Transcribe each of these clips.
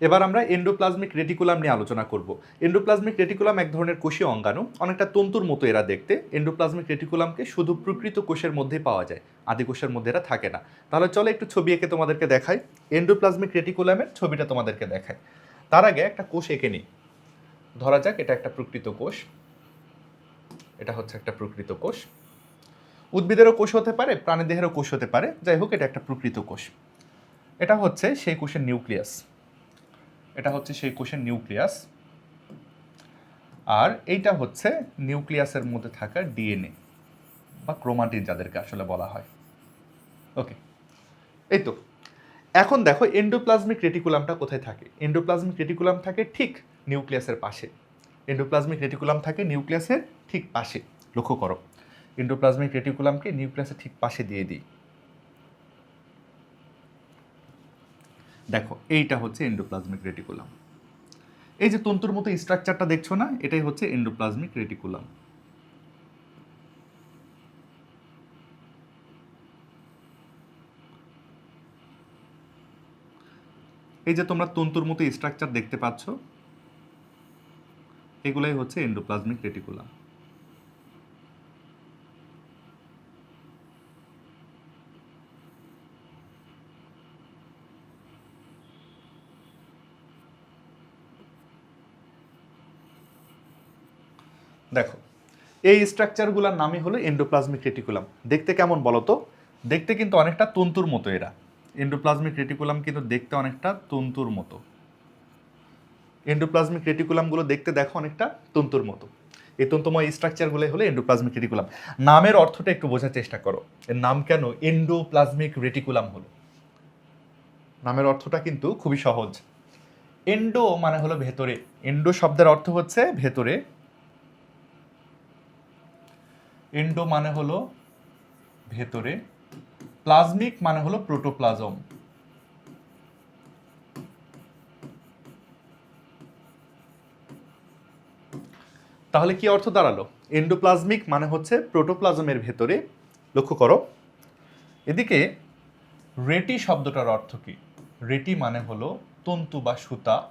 এবার আমরা endoplasmic reticulum নিয়ে আলোচনা করব। এন্ডোপ্লাজমিক রেটিকুলাম এক ধরনের কোষীয় অঙ্গাণু, অনেকটা তন্তুর মতো এরা দেখতে। এন্ডোপ্লাজমিক রেটিকুলামকে শুধু প্রকৃত কোষের মধ্যে পাওয়া যায়, আদি কোষের মধ্যে এরা থাকে না। তাহলে চলো একটু ছবি এঁকে তোমাদেরকে দেখাই। এন্ডোপ্লাজমিক রেটিকুলামের ছবিটা তোমাদেরকে দেখায় তার আগে একটা কোষ এঁকে নিই। ধরা যাক, এটা একটা প্রকৃত কোষ। এটা হচ্ছে একটা প্রকৃত কোষ। উদ্ভিদেরও কোষ হতে পারে, প্রাণীদেহেরও কোষ হতে পারে। যাই হোক, এটা একটা প্রকৃত কোষ। এটা হচ্ছে সেই কোষের নিউক্লিয়াস। এটা হচ্ছে সেই কোষের নিউক্লিয়াস। আর এইটা হচ্ছে নিউক্লিয়াসের মধ্যে থাকা ডিএনএ বা ক্রোমাটিন যাদেরকে আসলে বলা হয়। ওকে, এই তো। এখন দেখো এন্ডোপ্লাজমিক রেটিকুলামটা কোথায় থাকে? এন্ডোপ্লাজমিক রেটিকুলাম থাকে ঠিক নিউক্লিয়াসের পাশে। এন্ডোপ্লাজমিক রেটিকুলাম থাকে নিউক্লিয়াসের ঠিক পাশে। লক্ষ্য করো, এন্ডোপ্লাজমিক রেটিকুলামকে নিউক্লিয়াসের ঠিক পাশে দিয়ে দিই। দেখো, এইটা হচ্ছে এন্ডোপ্লাজমিক রেটিকুলাম এই যে তন্তুর মতো স্ট্রাকচারটা দেখছ না, এটাই হচ্ছে এন্ডোপ্লাজমিক রেটিকুলাম এই যে তোমরা তন্তুর মতো স্ট্রাকচার দেখতে পাচ্ছ, এগুলাই হচ্ছে এন্ডোপ্লাজমিক রেটিকুলাম দেখো, এই স্ট্রাকচারগুলোর নামই হলো এন্ডোপ্লাজমিক রেটিকুলাম দেখতে কেমন বলো তো? দেখতে কিন্তু অনেকটা তন্তুর মতো এরা। এন্ডোপ্লাজমিক রেটিকুলাম কিন্তু দেখতে অনেকটা তন্তুর মতো। এন্ডোপ্লাজমিক রেটিকুলামগুলো দেখতে দেখো অনেকটা তন্তুর মতো। এই তন্তুময় স্ট্রাকচারগুলোই হলো এন্ডোপ্লাজমিক রেটিকুলাম নামের অর্থটা একটু বোঝার চেষ্টা করো। এর নাম কেন এন্ডোপ্লাজমিক রেটিকুলাম হলো? নামের অর্থটা কিন্তু খুবই সহজ। এন্ডো মানে হলো ভেতরে। এন্ডো শব্দের অর্থ হচ্ছে ভেতরে। এন্ডো মানে হলো ভেতরে, প্লাজমিক মানে হলো প্রোটোপ্লাজম। তাহলে কি অর্থ দাঁড়াল? এন্ডোপ্লাজমিক মানে হচ্ছে প্রোটোপ্লাজমের ভেতরে, লক্ষ্য করো। এদিকে, রেটি শব্দটার অর্থ কি? রেটি মানে হলো তন্তু বা সুতা।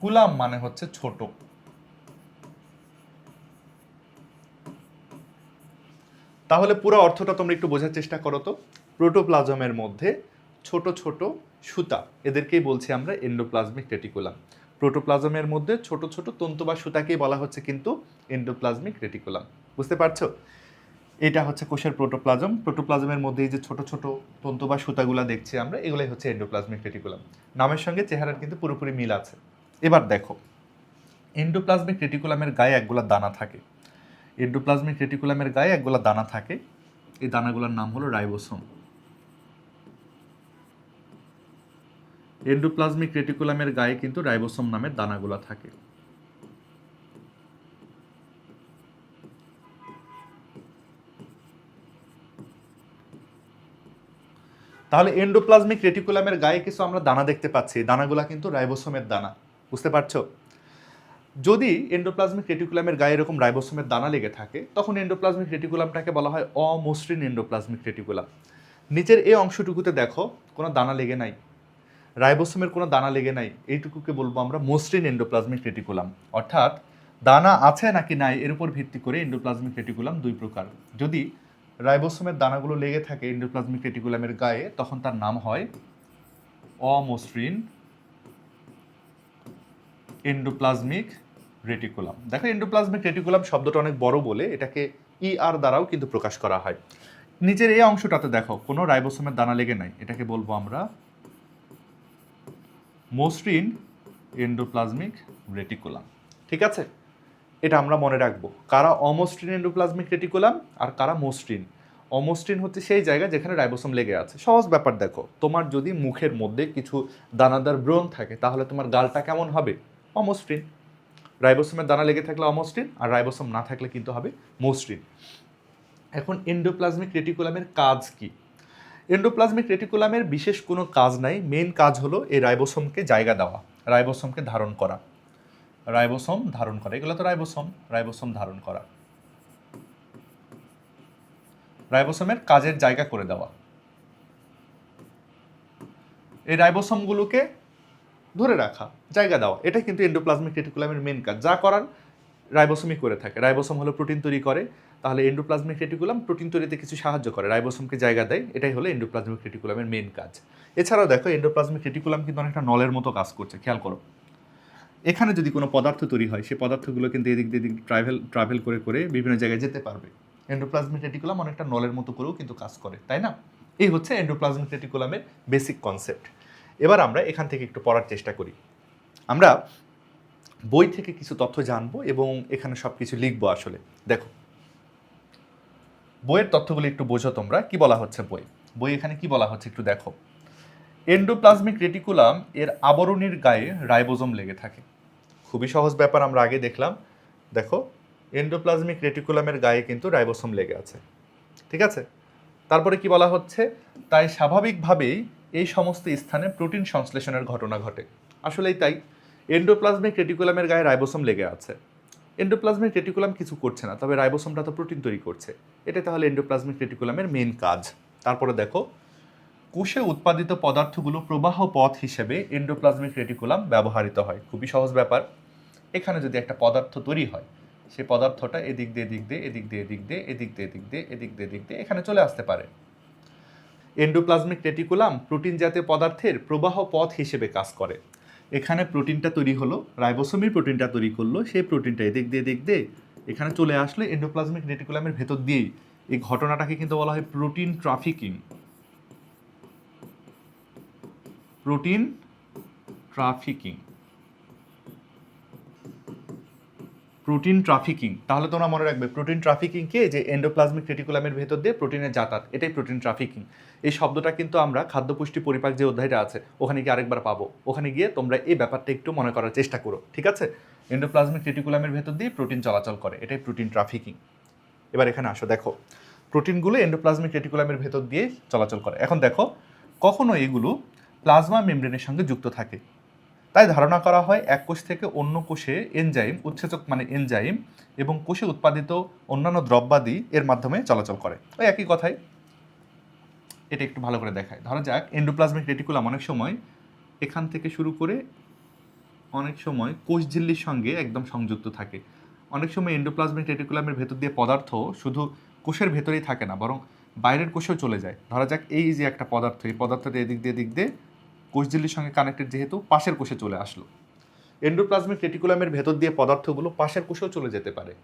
কুলাম মানে হচ্ছে ছোট। তাহলে পুরো অর্থটা তোমরা একটু বোঝার চেষ্টা করো তো। প্রোটোপ্লাজমের মধ্যে ছোট ছোট সুতা, এদেরকেই বলছি আমরা এন্ডোপ্লাজমিক রেটিকুলাম প্রোটোপ্লাজমের মধ্যে ছোট ছোট তন্তু বা সুতাকেই বলা হচ্ছে কিন্তু এন্ডোপ্লাজমিক রেটিকুলাম বুঝতে পারছ? এটা হচ্ছে কোষের প্রোটোপ্লাজম। প্রোটোপ্লাজমের মধ্যে এই যে ছোট ছোট তন্তু বা সুতাগুলো দেখছি আমরা, এগুলাই হচ্ছে এন্ডোপ্লাজমিক রেটিকুলাম নামের সঙ্গে চেহারার কিন্তু পুরোপুরি মিল আছে। এবার দেখো এন্ডোপ্লাজমিক রেটিকুলামের গায়ে একগুলা দানা থাকে। এন্ডোপ্লাজমিক রেটিকুলামের গায়ে একগুলা দানা থাকে। এই দানাগুলোর নাম হলো রাইবোসোম। এন্ডোপ্লাজমিক রেটিকুলামের গায়ে কিন্তু রাইবোসোম নামের দানাগুলা থাকে। তাহলে এন্ডোপ্লাজমিক রেটিকুলামের গায়ে কিছু আমরা দানা দেখতে পাচ্ছি। দানাগুলা কিন্তু রাইবোসোমের দানা। বুঝতে পারছ? যদি এন্ডোপ্লাজমিক রেটিকুলামের গায়ে এরকম রাইবোসোমের দানা লেগে থাকে, তখন এন্ডোপ্লাজমিক রেটিকুলামটাকে বলা হয় অমসৃণ এন্ডোপ্লাজমিক রেটিকুলাম নিচের এই অংশটুকুতে দেখো, কোনো দানা লেগে নাই। রাইবোসোমের কোনো দানা লেগে নাই। এইটুকুকে বলব আমরা মসৃণ এন্ডোপ্লাজমিক রেটিকুলাম অর্থাৎ, দানা আছে নাকি নাই, এর উপর ভিত্তি করে এন্ডোপ্লাজমিক রেটিকুলাম দুই প্রকার। যদি রাইবোসোমের দানাগুলো লেগে থাকে এন্ডোপ্লাজমিক রেটিকুলামের গায়ে, তখন তার নাম হয় অমসৃণ এন্ডোপ্লাজমিক রেটিকুলাম দেখো এন্ডোপ্লাজমিক রেটিকুলাম শব্দটা অনেক বড় বলে এটাকে ই আর দ্বারাও কিন্তু প্রকাশ করা হয়। নিচের এই অংশটাতে দেখো, কোনো রাইবোসোমের দানা লেগে নাই। এটাকে বলব আমরা মসৃণ এন্ডোপ্লাজমিক রেটিকুলাম ঠিক আছে? এটা আমরা মনে রাখব। কারা অমসৃণ এন্ডোপ্লাজমিক রেটিকুলাম আর কারা মসৃণ? অমসৃণ হচ্ছে সেই জায়গা যেখানে রাইবোসোম লেগে আছে। সহজ ব্যাপার দেখো, তোমার যদি মুখের মধ্যে কিছু দানাদার ব্রণ থাকে, তাহলে তোমার গালটা কেমন হবে? অমসৃণ। রাইবোসোমের দানা লেগে থাকলে অমসৃণ আর রাইবোসোম না থাকলে কিন্তু হবে মসৃণ। এখন এন্ডোপ্লাজমিক রেটিকুলামের কাজ কি? এন্ডোপ্লাজমিক রেটিকুলামের বিশেষ কোনো কাজ নাই মেন কাজ হলো এই রাইবোসোমকে জায়গা দেওয়া, রাইবোসোমকে ধারণ করা। রাইবোসোম ধারণ করা, এগুলো তো রাইবোসোম রাইবোসোম ধারণ করা। রাইবোসোমের কাজের জায়গা করে দেওয়া। এই রাইবোসোমগুলোকে ধরে রাখা, জায়গা দেওয়া। এটা কিন্তু এন্ডোপ্লাজমিক রেটিকুলামের মেন কাজ। যা করার রাইবোসোমই করে থাকে। রাইবোসোম হলো প্রোটিন তৈরি করে। তাহলে এন্ডোপ্লাজমিক রেটিকুলাম প্রোটিন তৈরিতে কিছু সাহায্য করে। রাইবোসোমকে জায়গা দেয়। এটাই হলো এন্ডোপ্লাজমিক রেটিকুলামের মেন কাজ। এছাড়াও দেখো এন্ডোপ্লাজমিক রেটিকুলাম কিন্তু অনেকটা নলের মতো কাজ করছে। খেয়াল করো। এখানে যদি কোনো পদার্থ তৈরি হয় সেই পদার্থগুলো কিন্তু এদিক দিয়ে ট্রাভেল ট্রাভেল করে করে বিভিন্ন জায়গায় যেতে পারবে। এন্ডোপ্লাজমিক রেটিকুলাম অনেকটা নলের মতো করেও কিন্তু কাজ করে, তাই না? এই হচ্ছে এন্ডোপ্লাজমিক রেটিকুলামের বেসিক কনসেপ্ট এবার আমরা এখান থেকে একটু পড়ার চেষ্টা করি। আমরা বই থেকে কিছু তথ্য জানব এবং এখানে সব কিছু লিখব আসলে। দেখো। বইয়ের তথ্যগুলো একটু বোঝো তোমরা, কি বলা হচ্ছে বই? বই এখানে কি বলা হচ্ছে একটু দেখো। এন্ডোপ্লাজমিক রেটিকুলাম এর আবরণীর গায়ে রাইবোজোম লেগে থাকে। খুবই সহজ ব্যাপার, আমরা আগে দেখলাম। দেখো, এন্ডোপ্লাজমিক রেটিকুলামের গায়ে কিন্তু রাইবোসোম লেগে আছে। ঠিক আছে? তারপরে কি বলা হচ্ছে? তাই স্বাভাবিকভাবেই এই সমস্ত স্থানে প্রোটিন সংশ্লেষণের ঘটনা ঘটে। আসলেই তাই এন্ডোপ্লাজমিক রেটিকুলামের গায়ে রাইবোসোম লেগে আছে। এন্ডোপ্লাজমিক রেটিকুলাম কিছু করছে না, তবে রাইবোসোমটা তো প্রোটিন তৈরি করছে। এটা তাহলে এন্ডোপ্লাজমিক রেটিকুলামের মেন কাজ। তারপরে দেখো, কোষে উৎপাদিত পদার্থগুলো প্রবাহ পথ হিসেবে এন্ডোপ্লাজমিক রেটিকুলাম ব্যবহৃত হয়। খুবই সহজ ব্যাপার। এখানে যদি একটা পদার্থ তৈরি হয় সেই পদার্থটা এদিক দিয়ে এদিক দিয়ে এদিক দিয়ে এদিক দিয়ে এদিক দিয়ে এদিক দিয়ে এদিক দিয়ে এদিক দিয়ে, এখানে চলে আসতে পারে। এন্ডোপ্লাজমিক রেটিকুলাম প্রোটিন জাতীয় পদার্থের প্রবাহ পথ হিসেবে কাজ করে। এখানে প্রোটিনটা তৈরি হলো, রাইবোসোমির প্রোটিনটা তৈরি করল, সেই প্রোটিনটা এদিক দিয়ে এদিক দিয়ে এখানে চলে আসলে এন্ডোপ্লাজমিক রেটিকুলামের ভেতর দিয়েই। এই ঘটনাটাকে কিন্তু বলা হয় protein trafficking protein trafficking protein trafficking তাহলে তোমরা মনে রাখবে প্রোটিন ট্রাফিকিং কে যে এন্ডোপ্লাজমিক রেটিকুলামের ভেতর দিয়ে প্রোটিনের যাতায়াত, এটাই প্রোটিন ট্রাফিকিং এই শব্দটা কিন্তু আমরা খাদ্য পুষ্টি পরিপাক যে অধ্যায়টা আছে, ওখানে গিয়ে আরেকবার পাবো। ওখানে গিয়ে তোমরা এই ব্যাপারটা একটু মনে করার চেষ্টা করো, ঠিক আছে? এন্ডোপ্লাজমিক রেটিকুলামের ভেতর দিয়ে প্রোটিন চলাচল করে, এটাই প্রোটিন ট্রাফিকিং এবার এখানে আসো, দেখো। প্রোটিনগুলো এন্ডোপ্লাজমিক রেটিকুলামের ভেতর দিয়ে চলাচল করে। এখন দেখো, কখনো এগুলো প্লাজমা মেমব্রেনের সঙ্গে যুক্ত থাকে। তাই ধারণা করা হয় এক কোষ থেকে অন্য কোষে এনজাইম উৎসেচক মানে এনজাইম এবং কোষে উৎপাদিত অন্যান্য দ্রব্যাদি এর মাধ্যমে চলাচল করে। ওই একই কথাই। এটা একটু ভালো করে দেখায়। ধরা যাক এন্ডোপ্লাজমিক রেটিকুলাম অনেক সময় এখান থেকে শুরু করে অনেক সময় কোষ ঝিল্লির সঙ্গে একদম সংযুক্ত থাকে। অনেক সময় এন্ডোপ্লাজমিক রেটিকুলামের ভেতর দিয়ে পদার্থ শুধু কোষের ভেতরেই থাকে না, বরং বাইরের কোষেও চলে যায়। ধরা যাক, এই যে একটা পদার্থ, এই পদার্থটা এদিক দিয়ে এদিক দিয়ে কোষঝিল্লির সঙ্গে কানেক্টেড যেহেতু পাশের কোষে চলে আসলো। এন্ডোপ্লাজমিক রেটিকুলামের ভেতর দিয়ে পদার্থগুলো পাশের কোষেও চলে যেতে পারে।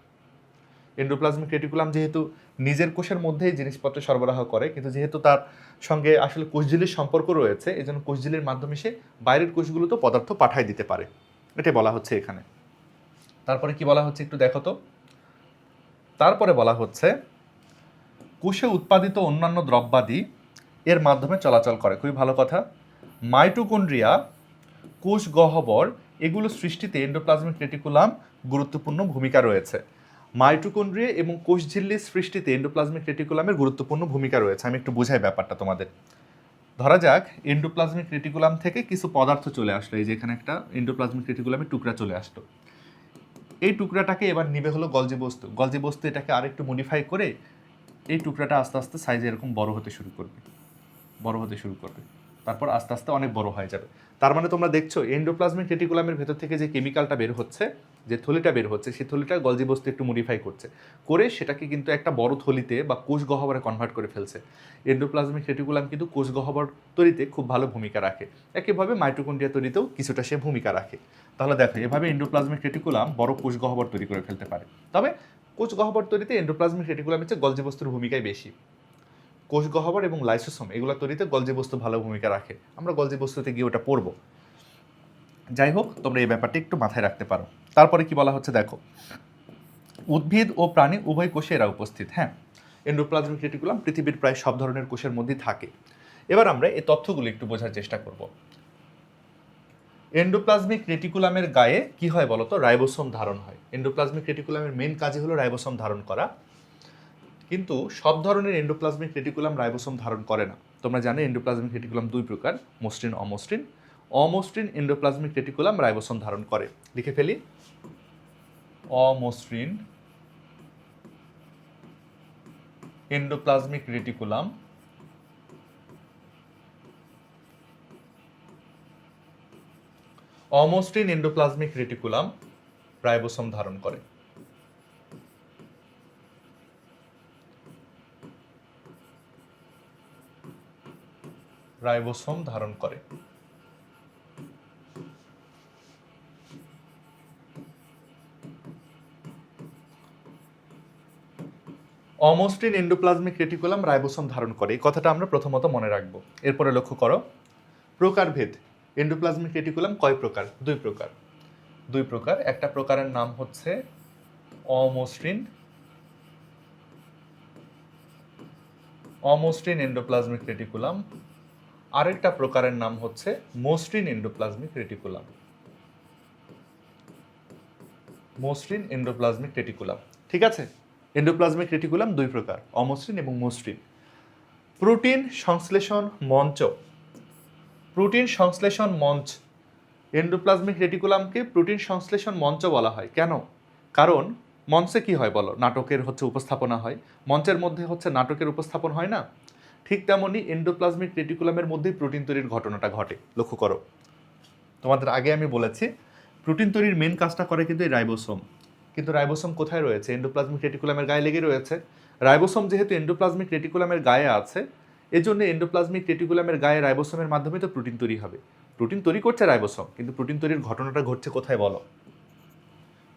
এন্ডোপ্লাজমিক রেটিকুলাম যেহেতু নিজের কোষের মধ্যেই জিনিসপত্র সরবরাহ করে, কিন্তু যেহেতু তার সঙ্গে আসলে কোষঝিল্লির সম্পর্ক রয়েছে এই জন্য কোষঝিল্লির মাধ্যমে সে বাইরের কোষগুলোতেও পদার্থ পাঠায় দিতে পারে। এটাই বলা হচ্ছে এখানে। তারপরে কি বলা হচ্ছে একটু দেখো তো। তারপরে বলা হচ্ছে, কোষে উৎপাদিত অন্যান্য দ্রব্যাদি এর মাধ্যমে চলাচল করে। খুবই ভালো কথা। মাইটোকন্ড্রিয়া, কোষ গহ্বর, এগুলো সৃষ্টিতে এন্ডোপ্লাজমিক রেটিকুলাম গুরুত্বপূর্ণ ভূমিকা রয়েছে। মাইটোকন্ড্রিয়া এবং কোষঝিল্লির সৃষ্টিতে এন্ডোপ্লাজমিক রেটিকুলামের গুরুত্বপূর্ণ ভূমিকা রয়েছে। আমি একটু বোঝাই ব্যাপারটা তোমাদের। ধরা যাক এন্ডোপ্লাজমিক রেটিকুলাম থেকে কিছু পদার্থ চলে আসলো। এই যে এখানে একটা এন্ডোপ্লাজমিক রেটিকুলামের টুকরা চলে আসলো। এই টুকরাটাকে এবার নিবে হলো গলজি বস্তু। গলজি বস্তু এটাকে আরেকটু মডিফাই করে এই টুকরাটা আস্তে আস্তে সাইজে এরকম বড় হতে শুরু করবে। বড় হতে শুরু করবে। তারপর আস্তে আস্তে অনেক বড় হয়ে যাবে। তার মানে তোমরা দেখছ এন্ডোপ্লাজমিক রেটিকুলামের ভেতর থেকে যে কেমিক্যালটা বের হচ্ছে, যে থলিটা বের হচ্ছে, সেই থলিটা গলজি বস্তু একটু মডিফাই করছে। করে সেটাকে কিন্তু একটা বড় থলিতে বা কোষ গহ্বরে কনভার্ট করে ফেলছে। এন্ডোপ্লাজমিক রেটিকুলাম কিন্তু কোষ গহ্বর তৈরিতে খুব ভালো ভূমিকা রাখে। একইভাবে মাইটোকন্ড্রিয়া তৈরিতেও কিছুটা সে ভূমিকা রাখে। তাহলে দেখো, এভাবে এন্ডোপ্লাজমিক রেটিকুলাম বড় কোষ গহ্বর তৈরি করে ফেলতে পারে। তবে কোষ গহ্বর তৈরিতে এন্ডোপ্লাজমিক রেটিকুলামের চেয়ে গলজি বস্তুর ভূমিকাই বেশি। কোষ গহ্বর এবং লাইসোসোম, এগুলো তৈরিতে গলজি বস্তু ভালো ভূমিকা রাখে। আমরা গলজি বস্তুতে গিয়ে ওটা পড়ব যাই হোক, তোমরা এই ব্যাপারটি একটু মাথায় রাখতে পারো। তারপরে কি বলা হচ্ছে, দেখো। উদ্ভিদ ও প্রাণী উভয় কোষে এরা উপস্থিত হ্যাঁ? এন্ডোপ্লাজমিক রেটিকুলাম পৃথিবীর প্রায় সব ধরনের কোষের মধ্যেই থাকে। এবার আমরা এই তথ্যগুলো একটু বোঝার চেষ্টা করব। এন্ডোপ্লাজমিক রেটিকুলামের গায়ে কি হয় বলতো? রাইবোসোম ধারণ হয়। এন্ডোপ্লাজমিক রেটিকুলামের মেন কাজই হলো রাইবোসোম ধারণ করা। কিন্তু সব ধরনের এন্ডোপ্লাজমিক রেটিকুলাম রাইবোসোম ধারণ করে না। তোমরা জানো এন্ডোপ্লাজমিক রেটিকুলাম দুই প্রকার মসৃণ অমসৃণ অমসৃণ এন্ডোপ্লাজমিক রেটিকুলাম রাইবোসোম ধারণ করে। লিখে ফেলি। অমসৃণ এন্ডোপ্লাজমিক রেটিকুলাম অমসৃণ এন্ডোপ্লাজমিক রেটিকুলাম রাইবোসোম ধারণ করে। রাইবোসোম ধারণ করে। অমসৃণ এন্ডোপ্লাজমিক রেটিকুলাম রাইবোসোম ধারণ করে। এই কথাটা আমরা প্রথমত মনে রাখব। এরপরে লক্ষ্য করো প্রকারভেদ এন্ডোপ্লাজমিক রেটিকুলাম কয় প্রকার? দুই প্রকার। দুই প্রকার। একটা প্রকারের নাম হচ্ছে অমসৃণ অমসৃণ এন্ডোপ্লাজমিক রেটিকুলাম আরেকটা প্রকারের নাম হচ্ছে মসৃণ এন্ডোপ্লাজমিক রেটিকুলাম মসৃণ এন্ডোপ্লাজমিক রেটিকুলাম ঠিক আছে? এন্ডোপ্লাজমিক রেটিকুলাম দুই প্রকার, অমসৃণ এবং মসৃণ। প্রোটিন সংশ্লেষণ মঞ্চ। প্রোটিন সংশ্লেষণ মঞ্চ। এন্ডোপ্লাজমিক রেটিকুলামকে প্রোটিন সংশ্লেষণ মঞ্চ বলা হয়। কেন? কারণ মঞ্চে কি হয় বলো? নাটকের হচ্ছে উপস্থাপনা হয়। মঞ্চের মধ্যে হচ্ছে নাটকের উপস্থাপন হয় না? ঠিক তেমনই এন্ডোপ্লাজমিক রেটিকুলামের মধ্যেই প্রোটিন তৈরির ঘটনাটা ঘটে। লক্ষ্য করো। তোমাদের আগে আমি বলেছি প্রোটিন তৈরির মেন কাজটা করে কিন্তু এই রাইবোসোম। কিন্তু রাইবোসোম কোথায় রয়েছে? এন্ডোপ্লাজমিক রেটিকুলামের গায়ে লেগে রয়েছে। রাইবোসোম যেহেতু এন্ডোপ্লাজমিক রেটিকুলামের গায়ে আছে, এজন্য এন্ডোপ্লাজমিক রেটিকুলামের গায়ে রাইবোসোমের মাধ্যমে তো প্রোটিন তৈরি হবে। প্রোটিন তৈরি করছে রাইবোসোম, কিন্তু প্রোটিন তৈরির ঘটনাটা ঘটছে কোথায় বলো?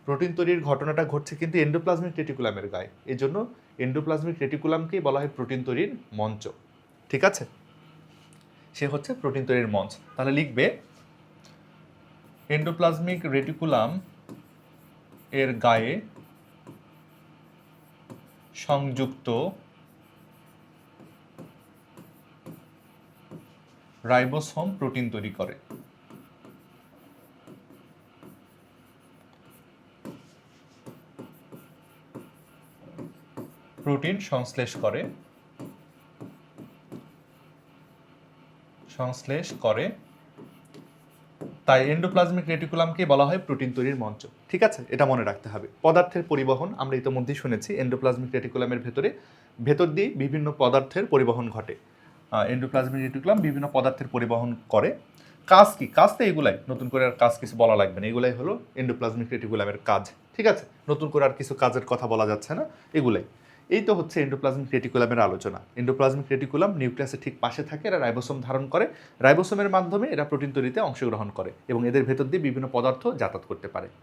প্রোটিন তৈরির ঘটনাটা ঘটছে কিন্তু এন্ডোপ্লাজমিক রেটিকুলামের গায়ে। এই জন্য এন্ডোপ্লাজমিক রেটিকুলামকেই বলা হয় প্রোটিন তৈরির মঞ্চ। ঠিক আছে? সে হচ্ছে প্রোটিন তৈরির মঞ্চ। তাহলে লিখবে এন্ডোপ্লাজমিক রেটিকুলাম এর গায়ে সংযুক্ত রাইবোসোম প্রোটিন তৈরি করে। প্রোটিন সংশ্লেষ করে। সংশ্লেষ করে। তাই এন্ডোপ্লাজমিক রেটিকুলামকে বলা হয় প্রোটিন তৈরির মঞ্চ। ঠিক আছে? এটা মনে রাখতে হবে। পদার্থের পরিবহন, আমরা ইতিমধ্যেই শুনেছি এন্ডোপ্লাজমিক রেটিকুলামের ভেতরে, ভেতর দিয়ে বিভিন্ন পদার্থের পরিবহন ঘটে। এন্ডোপ্লাজমিক রেটিকুলাম বিভিন্ন পদার্থের পরিবহন করে। কাজ কি? কাজ তো এগুলাই। নতুন করে আর কাজ কিছু বলা লাগবে না। এগুলাই হলো এন্ডোপ্লাজমিক রেটিকুলামের কাজ। ঠিক আছে? নতুন করে আর কিছু কাজের কথা বলা যাচ্ছে না। এগুলাই। এই তো হচ্ছে এন্ডোপ্লাজমিক রেটিকুলামের আলোচনা। এন্ডোপ্লাজমিক রেটিকুলাম নিউক্লিয়াসের ঠিক পাশে থাকে, এরা রাইবোসোম ধারণ করে। রাইবোসোমের মাধ্যমে এরা প্রোটিন তৈরিতে অংশগ্রহণ করে এবং এদের ভেতর দিয়ে বিভিন্ন পদার্থ যাতায়াত করতে পারে।